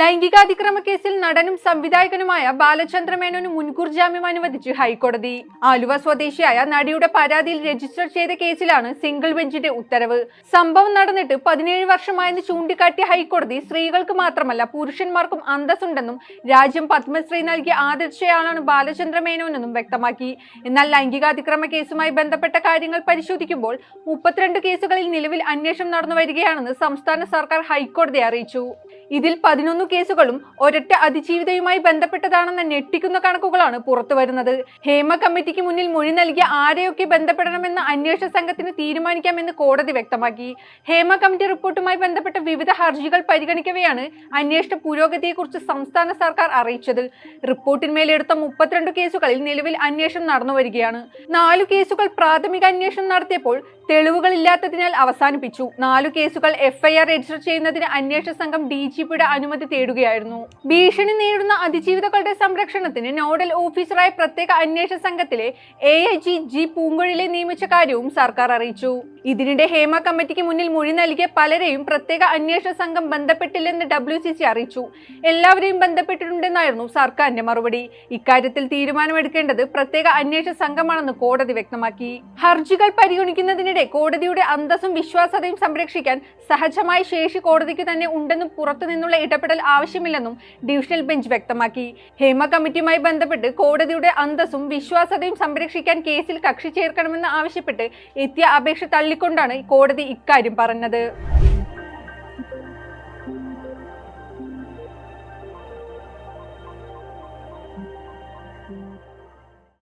ലൈംഗികാതിക്രമ കേസിൽ നടനും സംവിധായകനുമായ ബാലചന്ദ്ര മേനോന് മുൻകൂർ ജാമ്യം അനുവദിച്ച് ഹൈക്കോടതി. ആലുവ സ്വദേശിയായ നടിയുടെ പരാതിയിൽ രജിസ്റ്റർ ചെയ്ത കേസിലാണ് സിംഗിൾ ബെഞ്ചിന്റെ ഉത്തരവ്. സംഭവം നടന്നിട്ട് പതിനേഴ് വർഷമായെന്ന് ചൂണ്ടിക്കാട്ടിയ ഹൈക്കോടതി സ്ത്രീകൾക്ക് മാത്രമല്ല പുരുഷന്മാർക്കും അന്തസ്സുണ്ടെന്നും രാജ്യം പത്മശ്രീ നൽകിയ ആദർശയാളാണ് ബാലചന്ദ്ര മേനോനെന്നും വ്യക്തമാക്കി. എന്നാൽ ലൈംഗികാതിക്രമ കേസുമായി ബന്ധപ്പെട്ട കാര്യങ്ങൾ പരിശോധിക്കുമ്പോൾ മുപ്പത്തിരണ്ട് കേസുകളിൽ നിലവിൽ അന്വേഷണം നടന്നു വരികയാണെന്ന് സംസ്ഥാന സർക്കാർ ഹൈക്കോടതിയെ അറിയിച്ചു. ഇതിൽ പതിനൊന്ന് കേസുകളും ഒരൊറ്റ അതിജീവിതയുമായി ബന്ധപ്പെട്ടതാണെന്ന ഞെട്ടിക്കുന്ന കണക്കുകളാണ് പുറത്തുവരുന്നത് ഹേമ കമ്മിറ്റിക്ക് മുന്നിൽ മൊഴി നൽകിയ ആരെയൊക്കെ ബന്ധപ്പെടണമെന്ന് അന്വേഷണ സംഘത്തിന് തീരുമാനിക്കാമെന്ന് കോടതി വ്യക്തമാക്കി. ഹേമ കമ്മിറ്റി റിപ്പോർട്ടുമായി ബന്ധപ്പെട്ട വിവിധ ഹർജികൾ പരിഗണിക്കവെയാണ് അന്വേഷണ പുരോഗതിയെക്കുറിച്ച് സംസ്ഥാന സർക്കാർ അറിയിച്ചത്. റിപ്പോർട്ടിന്മേലെടുത്ത മുപ്പത്തിരണ്ട് കേസുകളിൽ നിലവിൽ അന്വേഷണം നടന്നു വരികയാണ് നാലു കേസുകൾ പ്രാഥമിക അന്വേഷണം നടത്തിയപ്പോൾ തെളിവുകളില്ലാത്തതിനാൽ അവസാനിപ്പിച്ചു. നാലു കേസുകൾ എഫ്ഐആർ രജിസ്റ്റർ ചെയ്യുന്നതിന് അന്വേഷണ സംഘം ഡി ജി പിയുടെ അനുമതി തേടുകയായിരുന്നു. ഭീഷണി നേരിടുന്ന അതിജീവിതകളുടെ സംരക്ഷണത്തിന് നോഡൽ ഓഫീസറായ പ്രത്യേക അന്വേഷണ സംഘത്തിലെ എ ഐ ജി ജി പൂങ്കൊഴിലെ നിയമിച്ച കാര്യവും സർക്കാർ അറിയിച്ചു. ഇതിനിടെ ഹേമ കമ്മിറ്റിക്ക് മുന്നിൽ മൊഴി നൽകിയ പലരെയും പ്രത്യേക അന്വേഷണ സംഘം ബന്ധപ്പെട്ടില്ലെന്ന് ഡബ്ല്യു സി സി അറിയിച്ചു. എല്ലാവരെയും ബന്ധപ്പെട്ടിട്ടുണ്ടെന്നായിരുന്നു സർക്കാരിന്റെ മറുപടി. ഇക്കാര്യത്തിൽ തീരുമാനമെടുക്കേണ്ടത് പ്രത്യേക അന്വേഷണ സംഘമാണെന്ന് കോടതി വ്യക്തമാക്കി. ഹർജികൾ പരിഗണിക്കുന്നതിനിടെ കോടതിയുടെ അന്തസ്സും വിശ്വാസ്യതയും സംരക്ഷിക്കാൻ സഹജമായ ശേഷി കോടതിക്ക് തന്നെ ഉണ്ടെന്നും പുറത്തുനിന്നുള്ള ഇടപെടൽ ആവശ്യമില്ലെന്നും ഡിവിഷണൽ ബെഞ്ച് വ്യക്തമാക്കി. ഹേമ കമ്മിറ്റിയുമായി ബന്ധപ്പെട്ട് കോടതിയുടെ അന്തസ്സും വിശ്വാസ്യതയും സംരക്ഷിക്കാൻ കേസിൽ കക്ഷി ചേർക്കണമെന്ന് ആവശ്യപ്പെട്ട് എത്തിയ അപേക്ഷ ചൂണ്ടിക്കൊണ്ടാണ് കോടതി ഇക്കാര്യം പറഞ്ഞത്.